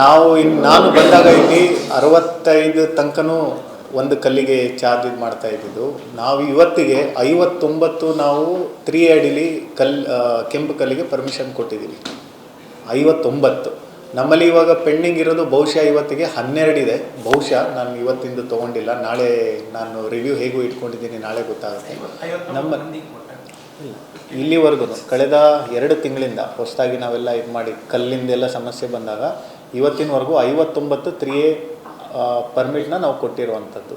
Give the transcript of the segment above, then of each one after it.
ನಾವು ಇನ್ನು ನಾನು ಬಂದಾಗ ಇಲ್ಲಿ ಅರವತ್ತೈದು ತನಕನೂ ಒಂದು ಕಲ್ಲಿಗೆ ಚಾರ್ಜ್ ಇದು ಮಾಡ್ತಾ ಇದ್ದಿದ್ದು. ನಾವು ಇವತ್ತಿಗೆ ಐವತ್ತೊಂಬತ್ತು ನಾವು ತ್ರೀ ಅಡಿಲಿ ಕಲ್ ಕೆಂಪು ಕಲ್ಲಿಗೆ ಪರ್ಮಿಷನ್ ಕೊಟ್ಟಿದ್ದೀವಿ. ಐವತ್ತೊಂಬತ್ತು. ನಮ್ಮಲ್ಲಿ ಇವಾಗ ಪೆಂಡಿಂಗ್ ಇರೋದು ಬಹುಶಃ ಇವತ್ತಿಗೆ ಹನ್ನೆರಡಿದೆ ಬಹುಶಃ ನಾನು ಇವತ್ತಿಂದು ತೊಗೊಂಡಿಲ್ಲ. ನಾಳೆ ನಾನು ರಿವ್ಯೂ ಹೇಗೂ ಇಟ್ಕೊಂಡಿದ್ದೀನಿ ನಾಳೆ ಗೊತ್ತಾಗುತ್ತೆ. ನಮ್ಮ ಇಲ್ಲಿವರೆಗೂ, ಕಳೆದ ಎರಡು ತಿಂಗಳಿಂದ ಹೊಸದಾಗಿ ನಾವೆಲ್ಲ ಇದು ಮಾಡಿ ಕಲ್ಲಿಂದೆಲ್ಲ ಸಮಸ್ಯೆ ಬಂದಾಗ ಇವತ್ತಿನವರೆಗೂ ಐವತ್ತೊಂಬತ್ತು ತ್ರೀ ಎ ಪರ್ಮಿಟ್ನ ನಾವು ಕೊಟ್ಟಿರುವಂಥದ್ದು.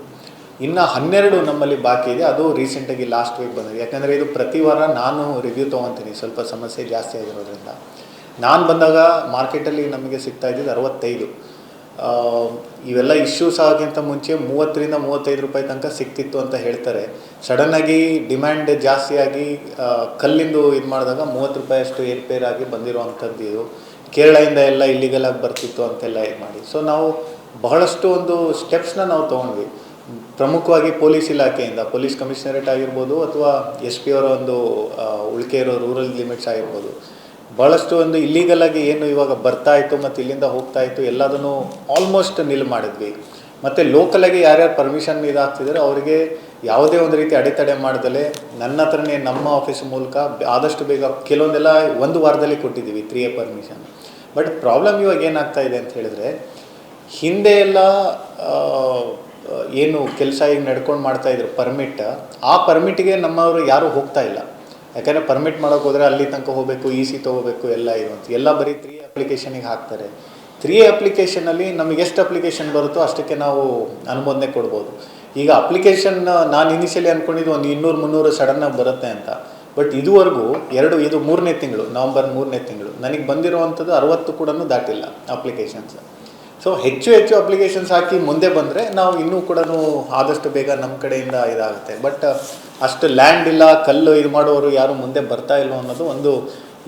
ಇನ್ನು ಹನ್ನೆರಡು ನಮ್ಮಲ್ಲಿ ಬಾಕಿ ಇದೆ. ಅದು ರೀಸೆಂಟಾಗಿ ಲಾಸ್ಟ್ ವೀಕ್ ಬಂದಿದೆ. ಯಾಕಂದರೆ ಇದು ಪ್ರತಿ ವಾರ ನಾನು ರಿವ್ಯೂ ತೊಗೊತೀನಿ. ಸ್ವಲ್ಪ ಸಮಸ್ಯೆ ಜಾಸ್ತಿ ಆಗಿರೋದ್ರಿಂದ. ನಾನು ಬಂದಾಗ ಮಾರ್ಕೆಟಲ್ಲಿ ನಮಗೆ ಸಿಗ್ತಾ ಇದ್ದಿದ್ದು ಅರವತ್ತೈದು. ಇವೆಲ್ಲ ಇಶ್ಯೂಸ್ ಆಗೋಕ್ಕಿಂತ ಮುಂಚೆ ಮೂವತ್ತರಿಂದ ಮೂವತ್ತೈದು ರೂಪಾಯಿ ತನಕ ಸಿಕ್ತಿತ್ತು ಅಂತ ಹೇಳ್ತಾರೆ. ಸಡನ್ನಾಗಿ ಡಿಮ್ಯಾಂಡ್ ಜಾಸ್ತಿಯಾಗಿ ಕಲ್ಲಿಂದು ಇದು ಮಾಡಿದಾಗ ಮೂವತ್ತು ರೂಪಾಯಿ ಅಷ್ಟು ಏರ್ಪೇರಾಗಿ ಬಂದಿರುವಂಥದ್ದು ಇದು. ಕೇರಳದಿಂದ ಎಲ್ಲ ಇಲ್ಲಿಗೆಲ್ಲ ಬರ್ತಿತ್ತು ಅಂತೆಲ್ಲ ಇದು ಮಾಡಿ. ಸೊ ನಾವು ಬಹಳಷ್ಟು ಒಂದು ಸ್ಟೆಪ್ಸ್ನ ನಾವು ತೊಗೊಂಡ್ವಿ. ಪ್ರಮುಖವಾಗಿ ಪೊಲೀಸ್ ಇಲಾಖೆಯಿಂದ, ಪೊಲೀಸ್ ಕಮಿಷನರೇಟ್ ಆಗಿರ್ಬೋದು ಅಥವಾ ಎಸ್ ಪಿ ಅವರ ಒಂದು ಉಳಿಕೆ ಇರೋ ರೂರಲ್ ಲಿಮಿಟ್ಸ್ ಆಗಿರ್ಬೋದು. ಭಾಳಷ್ಟು ಒಂದು ಇಲ್ಲೀಗಲಾಗಿ ಏನು ಇವಾಗ ಬರ್ತಾ ಇತ್ತು ಮತ್ತು ಇಲ್ಲಿಂದ ಹೋಗ್ತಾ ಇತ್ತು ಎಲ್ಲದನ್ನು ಆಲ್ಮೋಸ್ಟ್ ನಿಲ್ ಮಾಡಿದ್ವಿ. ಮತ್ತು ಲೋಕಲಾಗಿ ಯಾರ್ಯಾರು ಪರ್ಮಿಷನ್ ಇದಾಗ್ತಿದ್ದಾರೆ ಅವರಿಗೆ ಯಾವುದೇ ಒಂದು ರೀತಿ ಅಡೆತಡೆ ಮಾಡ್ದಲೆ ನನ್ನ ಹತ್ರನೇ ನಮ್ಮ ಆಫೀಸ್ ಮೂಲಕ ಆದಷ್ಟು ಬೇಗ ಕೆಲವೊಂದೆಲ್ಲ ಒಂದು ವಾರದಲ್ಲಿ ಕೊಟ್ಟಿದ್ದೀವಿ three A permission but problem ಇವಾಗ ಏನಾಗ್ತಾ ಇದೆ ಅಂತ ಹೇಳಿದ್ರೆ, ಹಿಂದೆ ಎಲ್ಲ ಏನು ಕೆಲಸ ಈಗ ನಡ್ಕೊಂಡು ಮಾಡ್ತಾ ಇದ್ರು ಪರ್ಮಿಟ್ ಆ ಪರ್ಮಿಟ್ಗೆ ನಮ್ಮವರು ಯಾರೂ ಹೋಗ್ತಾ ಇಲ್ಲ. ಯಾಕಂದರೆ ಪರ್ಮಿಟ್ ಮಾಡೋಕೆ ಹೋದರೆ ಅಲ್ಲಿ ತನಕ ಹೋಗಬೇಕು ಇ ಸಿ ತೊಗೋಬೇಕು, ಎಲ್ಲ ಅಂತ. ಎಲ್ಲ ಬರೀ ತ್ರೀ ಅಪ್ಲಿಕೇಶನಿಗೆ ಹಾಕ್ತಾರೆ. ತ್ರೀ ಅಪ್ಲಿಕೇಶನಲ್ಲಿ ನಮಗೆ ಎಷ್ಟು ಅಪ್ಲಿಕೇಶನ್ ಬರುತ್ತೋ ಅಷ್ಟಕ್ಕೆ ನಾವು ಅನುಮೋದನೆ ಕೊಡ್ಬೋದು. ಈಗ ಅಪ್ಲಿಕೇಶನ್ ನಾನು ಇನಿಷಿಯಲಿ ಅಂದ್ಕೊಂಡಿದ್ದು ಒಂದು ಇನ್ನೂರು, ಮುನ್ನೂರು ಸಡನ್ನಾಗಿ ಬರುತ್ತೆ ಅಂತ. ಬಟ್ ಇದುವರೆಗೂ ಎರಡು, ಇದು ಮೂರನೇ ತಿಂಗಳು, ನವಂಬರ್ ಮೂರನೇ ತಿಂಗಳು, ನನಗೆ ಬಂದಿರುವಂಥದ್ದು ಅರವತ್ತು ಕೂಡ ದಾಟಿಲ್ಲ ಅಪ್ಲಿಕೇಶನ್ಸ್ ಸೊ ಹೆಚ್ಚು ಹೆಚ್ಚು ಅಪ್ಲಿಕೇಶನ್ಸ್ ಹಾಕಿ ಮುಂದೆ ಬಂದರೆ ನಾವು ಇನ್ನೂ ಕೂಡ ಆದಷ್ಟು ಬೇಗ ನಮ್ಮ ಕಡೆಯಿಂದ ಇದಾಗುತ್ತೆ. ಬಟ್ ಅಷ್ಟು ಲ್ಯಾಂಡ್ ಇಲ್ಲ, ಕಲ್ಲು ಇದು ಮಾಡೋರು ಯಾರು ಮುಂದೆ ಬರ್ತಾ ಇಲ್ಲ ಅನ್ನೋದು ಒಂದು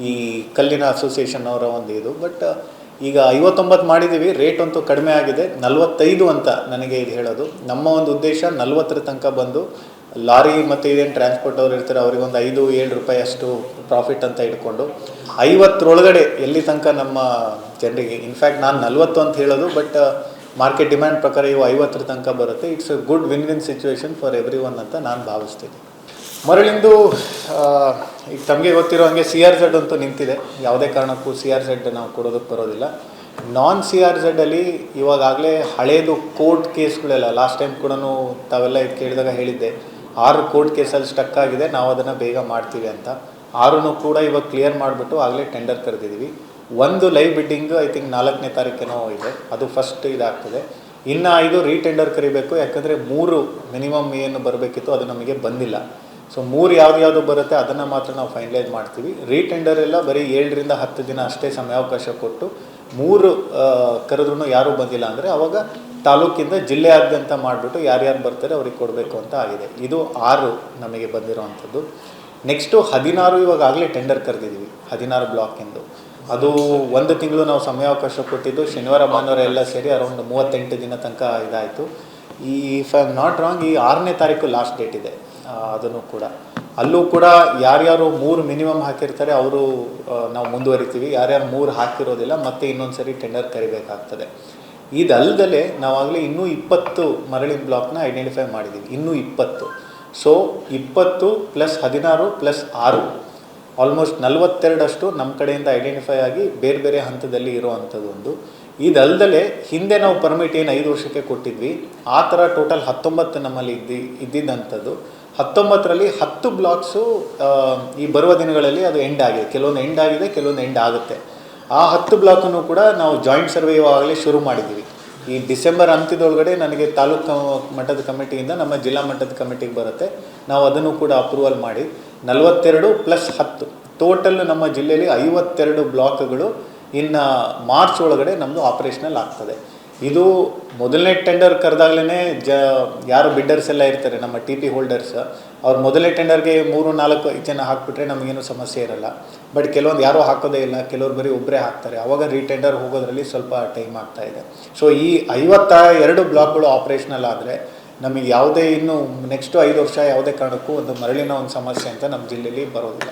ಈ ಕಲ್ಲಿನ ಅಸೋಸಿಯೇಷನ್ ಅವರ ಒಂದು ಇದು. ಬಟ್ ಈಗ ಐವತ್ತೊಂಬತ್ತು ಮಾಡಿದ್ದೀವಿ ರೇಟ್ ಅಂತೂ ಕಡಿಮೆ ಆಗಿದೆ. ನಲವತ್ತೈದು ಅಂತ ನನಗೆ ಇದು ಹೇಳೋದು. ನಮ್ಮ ಒಂದು ಉದ್ದೇಶ ನಲವತ್ತರ ತನಕ ಬಂದು ಲಾರಿ ಮತ್ತು ಇದೇನು ಟ್ರಾನ್ಸ್ಪೋರ್ಟ್ ಅವ್ರು ಇರ್ತಾರೆ, ಅವ್ರಿಗೆ ಒಂದು ಐದು, ಏಳು ರೂಪಾಯಿ ಅಷ್ಟು ಪ್ರಾಫಿಟ್ ಅಂತ ಇಟ್ಕೊಂಡು ಐವತ್ತರೊಳಗಡೆ ಎಲ್ಲಿ ತನಕ ನಮ್ಮ ಜನರಿಗೆ ಇನ್ಫ್ಯಾಕ್ಟ್ ನಾನು ನಲ್ವತ್ತು ಅಂತ ಹೇಳೋದು ಬಟ್ ಮಾರ್ಕೆಟ್ ಡಿಮ್ಯಾಂಡ್ ಪ್ರಕಾರ ಇವು ಐವತ್ತರ ತನಕ ಬರುತ್ತೆ. It's a good win win situation for everyone ಅಂತ ನಾನು ಭಾವಿಸ್ತೀನಿ ಮರಳಿಂದು ಈಗ ತಮಗೆ ಗೊತ್ತಿರೋ ಹಾಗೆ ಸಿ ಆರ್ ಝಡ್ ಅಂತೂ ನಿಂತಿದೆ. ಯಾವುದೇ ಕಾರಣಕ್ಕೂ ಸಿ ಆರ್ ಝೆಡ್ ನಾವು ಕೊಡೋದಕ್ಕೆ ಬರೋದಿಲ್ಲ. ನಾನ್ ಸಿ ಆರ್ ಝೆಡ್ಡಲ್ಲಿ ಇವಾಗಲೇ ಹಳೇದು ಕೋರ್ಟ್ ಕೇಸ್ಗಳೆಲ್ಲ ಲಾಸ್ಟ್ ಟೈಮ್ ಕೂಡ ತಾವೆಲ್ಲ ಇದು ಕೇಳಿದಾಗ ಹೇಳಿದ್ದೆ. ಆರು ಕೋರ್ಟ್ ಕೇಸಲ್ಲಿ ಸ್ಟಕ್ ಆಗಿದೆ, ನಾವು ಅದನ್ನು ಬೇಗ ಮಾಡ್ತೀವಿ ಅಂತ. ಆರೂ ಕೂಡ ಇವಾಗ ಕ್ಲಿಯರ್ ಮಾಡಿಬಿಟ್ಟು ಆಗಲೇ ಟೆಂಡರ್ ಕರೆದಿದ್ದೀವಿ. ಒಂದು ಲೈವ್ ಬಿಡ್ಡಿಂಗ್ ಐ ಥಿಂಕ್ ನಾಲ್ಕನೇ ತಾರೀಕೇನೋ ಇದೆ. ಅದು ಫಸ್ಟ್ ಇದಾಗ್ತದೆ. ಇನ್ನು ಐದು ರೀಟೆಂಡರ್ ಕರಿಬೇಕು, ಯಾಕಂದರೆ ಮೂರು ಮಿನಿಮಮ್ ಏನು ಬರಬೇಕಿತ್ತು, ಅದು ನಮಗೆ ಬಂದಿಲ್ಲ. ಸೊ ಮೂರು ಯಾವ್ದು ಯಾವುದು ಬರುತ್ತೆ ಅದನ್ನು ಮಾತ್ರ ನಾವು ಫೈನಲೈಸ್ ಮಾಡ್ತೀವಿ. ರೀಟೆಂಡರ್ ಎಲ್ಲ ಬರೀ ಏಳರಿಂದ ಹತ್ತು ದಿನ ಅಷ್ಟೇ ಸಮಯಾವಕಾಶ ಕೊಟ್ಟು ಮೂರು ಕರೆದ್ರೂ ಯಾರೂ ಬಂದಿಲ್ಲ ಅಂದರೆ ಅವಾಗ ತಾಲೂಕಿಂದ ಜಿಲ್ಲೆಯಾದ್ಯಂತ ಮಾಡಿಬಿಟ್ಟು ಯಾರ್ಯಾರು ಬರ್ತಾರೆ ಅವ್ರಿಗೆ ಕೊಡಬೇಕು ಅಂತ ಆಗಿದೆ. ಇದು ಆರು ನಮಗೆ ಬಂದಿರೋವಂಥದ್ದು. ನೆಕ್ಸ್ಟು ಹದಿನಾರು ಇವಾಗ ಆಗಲೇ ಟೆಂಡರ್ ಕರೆದಿದ್ದೀವಿ ಹದಿನಾರು ಬ್ಲಾಕಿಂದು ಅದು ಒಂದು ತಿಂಗಳು ನಾವು ಸಮಯಾವಕಾಶ ಕೊಟ್ಟಿದ್ದು, ಶನಿವಾರ, ಭಾನುವಾರ ಎಲ್ಲ ಸೇರಿ ಅರೌಂಡ್ ಮೂವತ್ತೆಂಟು ದಿನ ತನಕ ಇದಾಯಿತು. ಈ if I am not wrong ಈ ಆರನೇ ತಾರೀಕು ಲಾಸ್ಟ್ ಡೇಟ್ ಇದೆ. ಅದನ್ನು ಕೂಡ. ಅಲ್ಲೂ ಕೂಡ ಯಾರ್ಯಾರು ಮೂರು ಮಿನಿಮಮ್ ಹಾಕಿರ್ತಾರೆ, ಅವರು ನಾವು ಮುಂದುವರಿತೀವಿ. ಯಾರ್ಯಾರು ಮೂರು ಹಾಕಿರೋದಿಲ್ಲ, ಮತ್ತೆ ಇನ್ನೊಂದು ಸರಿ ಟೆಂಡರ್ ಕರಿಬೇಕಾಗ್ತದೆ. ಇದಲ್ಲದಲ್ಲೇ ನಾವಾಗಲೇ ಇನ್ನೂ ಇಪ್ಪತ್ತು ಮರಳಿನ ಬ್ಲಾಕ್ನ ಐಡೆಂಟಿಫೈ ಮಾಡಿದ್ದೀವಿ ಇನ್ನೂ ಇಪ್ಪತ್ತು. ಸೊ ಇಪ್ಪತ್ತು ಪ್ಲಸ್ ಹದಿನಾರು ಪ್ಲಸ್ ಆರು. ಆಲ್ಮೋಸ್ಟ್ ನಲವತ್ತೆರಡಷ್ಟು ನಮ್ಮ ಕಡೆಯಿಂದ ಐಡೆಂಟಿಫೈ ಆಗಿ ಬೇರೆ ಬೇರೆ ಹಂತದಲ್ಲಿ ಇರೋ ಒಂದು. ಇದಲ್ದಲೆ ಹಿಂದೆ ನಾವು ಪರ್ಮಿಟ್ ಏನು ಐದು ವರ್ಷಕ್ಕೆ ಕೊಟ್ಟಿದ್ವಿ, ಆ ಥರ ಟೋಟಲ್ ಹತ್ತೊಂಬತ್ತು ನಮ್ಮಲ್ಲಿ ಇದ್ದಿ, ಇದ್ದಿದ್ದಂಥದ್ದು. ಹತ್ತೊಂಬತ್ತರಲ್ಲಿ ಹತ್ತು ಬ್ಲಾಕ್ಸು ಈ ಬರುವ ದಿನಗಳಲ್ಲಿ ಅದು ಎಂಡ್ ಆಗಿದೆ. ಕೆಲವೊಂದು ಎಂಡ್ ಆಗಿದೆ, ಕೆಲವೊಂದು ಎಂಡ್ ಆಗುತ್ತೆ. ಆ ಹತ್ತು ಬ್ಲಾಕನ್ನು ಕೂಡ ನಾವು ಜಾಯಿಂಟ್ ಸರ್ವೆ ಇವಾಗಲೇ ಶುರು ಮಾಡಿದ್ದೀವಿ. ಈ ಡಿಸೆಂಬರ್ ಅಂತ್ಯದೊಳಗಡೆ ನನಗೆ ತಾಲೂಕು ಮಟ್ಟದ ಕಮಿಟಿಯಿಂದ ನಮ್ಮ ಜಿಲ್ಲಾ ಮಟ್ಟದ ಕಮಿಟಿಗೆ ಬರುತ್ತೆ. ನಾವು ಅದನ್ನು ಕೂಡ ಅಪ್ರೂವಲ್ ಮಾಡಿ. ನಲವತ್ತೆರಡು ಪ್ಲಸ್ ಹತ್ತು. ಟೋಟಲ್ ನಮ್ಮ ಜಿಲ್ಲೆಯಲ್ಲಿ ಐವತ್ತೆರಡು ಬ್ಲಾಕ್ಗಳು ಇನ್ನು ಮಾರ್ಚ್ ಒಳಗಡೆ ನಮ್ಮದು ಆಪರೇಷನಲ್ ಆಗ್ತದೆ. ಇದು ಮೊದಲನೇ ಟೆಂಡರ್ ಕರೆದಾಗಲೇ ಜ, ಯಾರು ಬಿಡ್ಡರ್ಸ್ ಎಲ್ಲ ಇರ್ತಾರೆ, ನಮ್ಮ ಟಿ ಪಿ ಹೋಲ್ಡರ್ಸ್ ಅವ್ರು ಮೊದಲನೇ ಟೆಂಡರ್ಗೆ ಮೂರು, ನಾಲ್ಕು ಜನ ಹಾಕ್ಬಿಟ್ರೆ ನಮಗೇನು ಸಮಸ್ಯೆ ಇರಲ್ಲ. ಬಟ್ ಕೆಲವೊಂದು ಯಾರೂ ಹಾಕೋದೇ ಇಲ್ಲ, ಕೆಲವ್ರು ಬರೀ ಒಬ್ಬರೇ ಹಾಕ್ತಾರೆ. ಆವಾಗ ರೀಟೆಂಡರ್ ಹೋಗೋದ್ರಲ್ಲಿ ಸ್ವಲ್ಪ ಟೈಮ್ ಆಗ್ತಾ ಇದೆ. ಸೊ ಈ ಐವತ್ತ ಎರಡು ಬ್ಲಾಕ್ಗಳು ಆಪರೇಷನಲ್ ಆದರೆ ನಮಗೆ ಯಾವುದೇ ಇನ್ನು ನೆಕ್ಸ್ಟು ಐದು ವರ್ಷ ಯಾವುದೇ ಕಾರಣಕ್ಕೂ ಒಂದು ಮರಳಿನ ಒಂದು ಸಮಸ್ಯೆ ಅಂತ ನಮ್ಮ ಜಿಲ್ಲೆಯಲ್ಲಿ ಬರೋದಿಲ್ಲ.